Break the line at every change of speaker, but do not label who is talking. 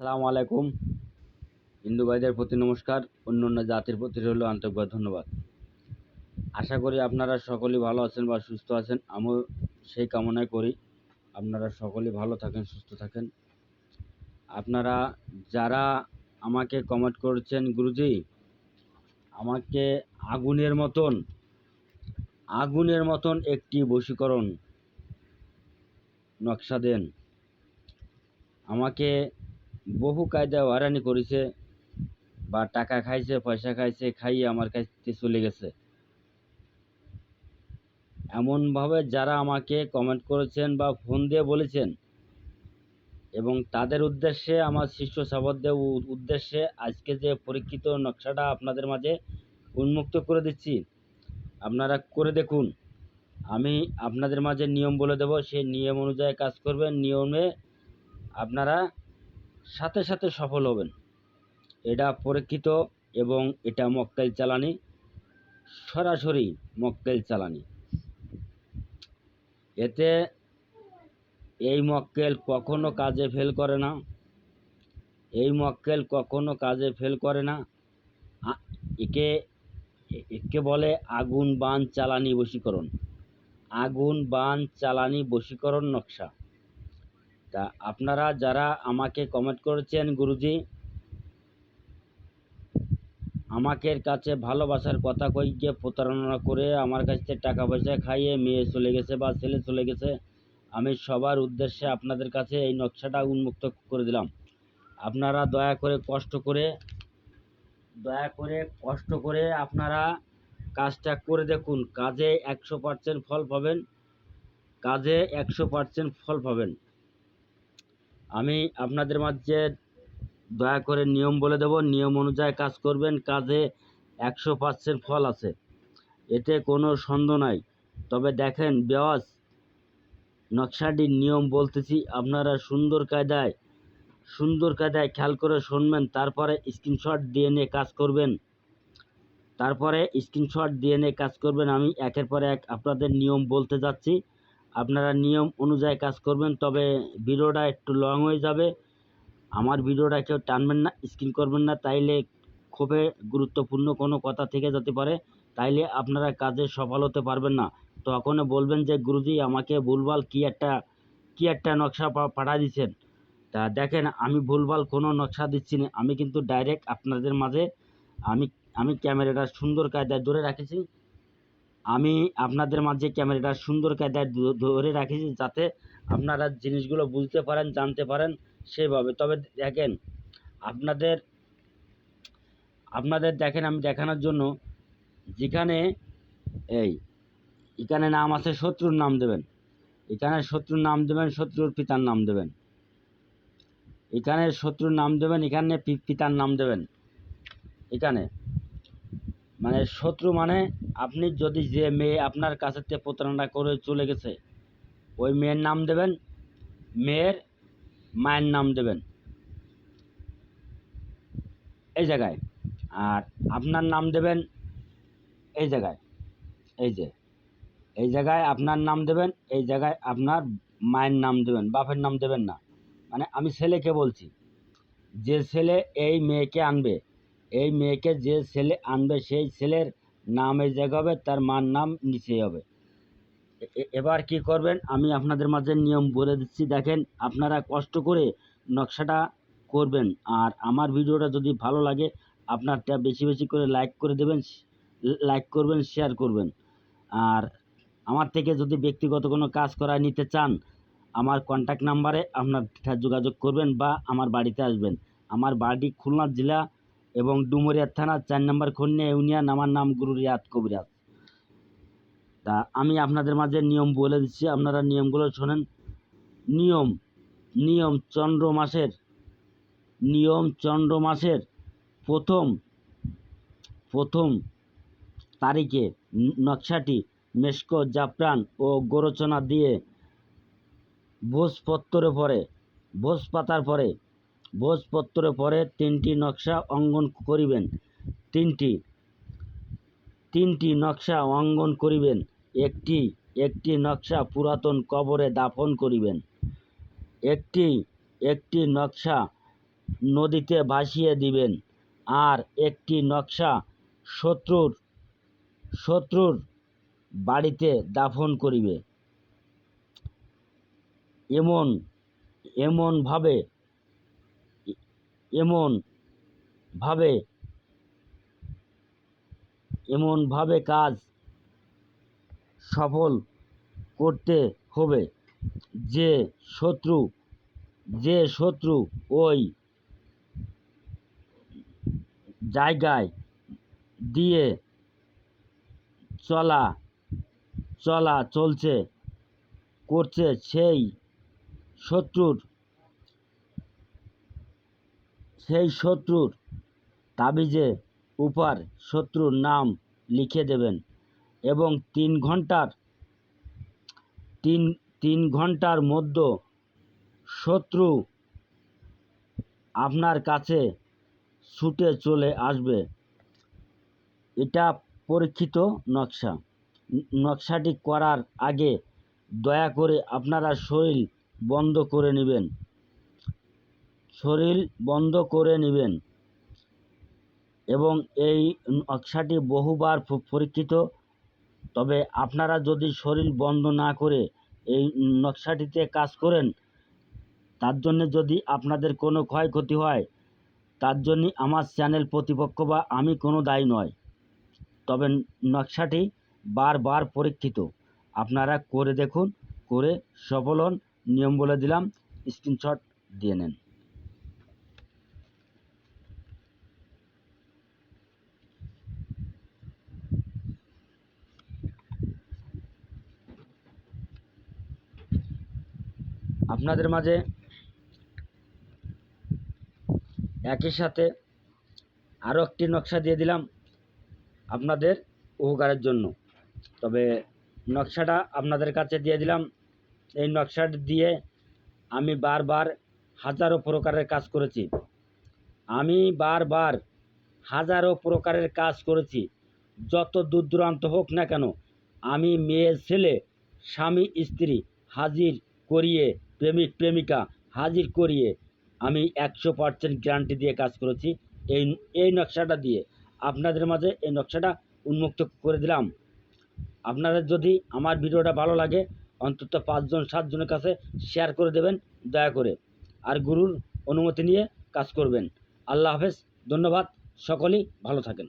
সালামু আলাইকুম। হিন্দু ভাইদের প্রতি নমস্কার, অন্য অন্য জাতির প্রতি রইল আন্তরিকভাবে ধন্যবাদ। আশা করি আপনারা সকলেই ভালো আছেন বা সুস্থ আছেন, আমিও সেই কামনাই করি। আপনারা সকলেই ভালো থাকেন, সুস্থ থাকেন। আপনারা যারা আমাকে কমেন্ট করেছেন, গুরুজি, আমাকে আগুনের মতন আগুনের মতন একটি বশীকরণ নকশা দেন। আমাকে বহু কায়দা হয়রানি করেছে বা টাকা খাইছে, পয়সা খাইছে, খাইয়ে আমার কাছে চলে গেছে। এমনভাবে যারা আমাকে কমেন্ট করেছেন বা ফোন দিয়ে বলেছেন এবং তাদের উদ্দেশ্যে, আমার শিষ্য সাবরদের উ- উদ্দেশ্যে আজকে যে পরীক্ষিত নকশাটা আপনাদের মাঝে উন্মুক্ত করে দিচ্ছি, আপনারা করে দেখুন। আমি আপনাদের মাঝে নিয়ম বলে দেব, সেই নিয়ম অনুযায়ী কাজ করবেন। নিয়মে আপনারা সাথে সাথে সফল হবেন। এটা পরীক্ষিত এবং এটা মক্কেল চালানি, সরাসরি মক্কেল চালানি। এতে এই মক্কেল কখনো কাজে ফেল করে না, এই মক্কেল কখনো কাজে ফেল করে না। একে একে বলে আগুন বান চালানি বশীকরণ। আগুন বান চালানি বশীকরণ নকশা। তা আপনারা যারা আমাকে কমেন্ট করেছেন গুরুজি আমাকের কাছে ভালোবাসার কথা কই গিয়ে প্রতারণা করে আমার কাছ থেকে টাকা পয়সা খাইয়ে মেয়ে চলে গেছে বা ছেলে চলে গেছে, আমি সবার উদ্দেশ্যে আপনাদের কাছে এই নকশাটা উন্মুক্ত করে দিলাম। আপনারা দয়া করে কষ্ট করে, দয়া করে কষ্ট করে আপনারা কাজটা করে দেখুন। কাজে একশো পার্সেন্ট ফল পাবেন, কাজে একশো পার্সেন্ট ফল পাবেন। আমি আপনাদের মাঝে দয়া করে নিয়ম বলে দেব, নিয়ম অনুযায়ী কাজ করবেন, কাজে একশো পার্সেন্ট ফল আছে। এতে কোনো সন্দেহ নাই। তবে দেখেন, বেওয়াজ নকশাটির নিয়ম বলতেছি, আপনারা সুন্দর কায়দায় সুন্দর কায়দায় খেয়াল করে শুনবেন, তারপরে স্ক্রিনশট দিয়ে নিয়ে কাজ করবেন। তারপরে স্ক্রিনশট দিয়ে নিয়ে কাজ করবেন। আমি একের পর এক আপনাদের নিয়ম বলতে যাচ্ছি। আপনারা নিয়ম অনুযায়ী কাজ করবেন, তবে ভিডিওটা একটু লং হয়ে যাবে। আমার ভিডিওটা কেউ টানবেন না স্ক্রিন করবেন না, তাইলে খুবই গুরুত্বপূর্ণ কোনো কথা থেকে যেতে পারে, তাইলে আপনারা কাজে সফল হতে পারবেন না। তখন বলবেন যে, গুরুজি, আমাকে ভুলভাল কি একটা কি একটা নকশা পাঠা দিচ্ছেন তা দেখেন, আমি ভুলভাল কোনো নকশা দিচ্ছি না, আমি কিন্তু ডাইরেক্ট আপনাদের মাঝে, আমি আমি ক্যামেরাটা সুন্দর কায়দায় ধরে রাখেছি। আমি আপনাদের মাঝে ক্যামেরাটা সুন্দর কায়দায় ধরে রাখেছি যাতে আপনারা জিনিসগুলো বুঝতে পারেন, জানতে পারেন সেভাবে। তবে দেখেন, আপনাদের আপনাদের দেখেন, আমি দেখানোর জন্য যেখানে, এই, এখানে নাম আছে শত্রুর নাম দেবেন। এখানে শত্রুর নাম দেবেন, শত্রুর পিতার নাম দেবেন। এখানে শত্রুর নাম দেবেন, এখানে পিতার নাম দেবেন। এখানে মানে শত্রু মানে আপনি যদি যে মেয়ে আপনার কাছে প্রতারণা করে চলে গেছে, ওই মেয়ের নাম দেবেন, মেয়ের মায়ের নাম দেবেন। এই জায়গায়। আর আপনার নাম দেবেন এই জায়গায়। এই যে, এই জায়গায় আপনার নাম দেবেন, এই জায়গায় আপনার মায়ের নাম দেবেন, বাপের নাম দেবেন না। মানে আমি ছেলেকে বলছি, যে ছেলে এই মেয়েকে আনবে এই মেয়েকে যে ছেলে আনবে, সেই ছেলের নাম এই জায়গা হবে তার মার নাম নিচে হবে। এবার কি করবেন? আমি আপনাদের মাঝে নিয়ম বলে দিচ্ছি, দেখেন আপনারা কষ্ট করে নকশাটা করবেন। আর আমার ভিডিওটা যদি ভালো লাগে, আপনারটা বেশি বেশি করে লাইক করে দেবেন, লাইক করবেন, শেয়ার করবেন। আর আমার থেকে যদি ব্যক্তিগত কোনো কাজ করায় নিতে চান, আমার কন্ট্যাক্ট নাম্বারে আপনার যোগাযোগ করবেন বা আমার বাড়িতে আসবেন। আমার বাড়ি খুলনা জেলা এবং ডুমুরিয়া থানা চার নম্বর খন্যে ইউনিয়ন, আমার নাম গুরু রিয়াদ কবিরাজ। তা আমি আপনাদের মাঝে নিয়ম বলে দিচ্ছি, আপনারা নিয়মগুলো শোনেন। নিয়ম নিয়ম চন্দ্র মাসের, নিয়ম চন্দ্র মাসের প্রথম প্রথম তারিখে নকশাটি মেশকো জাফরান ও গোরচনা দিয়ে ভোজপত্তরে পরে ভোজ পাতার পরে ভোজপত্তরে পরে তিনটি নকশা অঙ্কন করিবেন। তিনটি তিনটি নকশা অঙ্কন করিবেন। একটি একটি নকশা পুরাতন কবরে দাফন করিবেন। একটি একটি নকশা নদীতে ভাসিয়ে দিবেন। আর একটি নকশা শত্রুর শত্রুর বাড়িতে দাফন করিবে। এমন, এমনভাবে এমন ভাবে এমনভাবে কাজ সফল করতে হবে যে শত্রু যে শত্রু ওই জায়গায় দিয়ে চলা চলা চলছে, করছে সেই শত্রুর সেই শত্রুর তাবিজে উপর শত্রুর নাম লিখে দেবেন এবং তিন ঘণ্টার, তিন তিন ঘণ্টার মধ্যে শত্রু আপনার কাছে ছুটে চলে আসবে। এটা পরীক্ষিত নকশা। নকশাটি করার আগে দয়া করে আপনারা শরীর বন্ধ করে নেবেন। শরীর বন্ধ করে নেবেন। এবং এই নকশাটি বহুবার পরীক্ষিত। তবে আপনারা যদি শরীর বন্ধ না করে এই নকশাটিতে কাজ করেন, তার জন্য যদি আপনাদের কোনো ক্ষয়ক্ষতি হয়, তার জন্য আমার চ্যানেল প্রতিপক্ষ বা আমি কোনো দায়ী নয়। তবে নকশাটি বারবার পরীক্ষিত। আপনারা করে দেখুন, করে সফল হন। নিয়ম বলে দিলাম, স্ক্রিনশট দিয়ে নেন। আপনাদের মাঝে একই সাথে আরও একটি নকশা দিয়ে দিলাম আপনাদের উপকারের জন্য। তবে নকশাটা আপনাদের কাছে দিয়ে দিলাম। এই নকশাটা দিয়ে আমি বারবার হাজারো প্রকারের কাজ করেছি। আমি বারবার হাজারো প্রকারের কাজ করেছি। যত দূর দূরান্ত হোক না কেন, আমি মেয়ে, ছেলে, স্বামী, স্ত্রী হাজির করিয়ে প্রেমিক প্রেমিকা হাজির করিয়ে আমি একশো পার্সেন্ট গ্যারান্টি দিয়ে কাজ করেছি। এই এই নকশাটা দিয়ে আপনাদের মাঝে এই নকশাটা উন্মুক্ত করে দিলাম। আপনাদের যদি আমার ভিডিওটা ভালো লাগে, অন্তত পাঁচজন, সাতজনের কাছে শেয়ার করে দেবেন, দয়া করে। আর গুরুর অনুমতি নিয়ে কাজ করবেন। আল্লাহ হাফেজ, ধন্যবাদ, সকলেই ভালো থাকেন।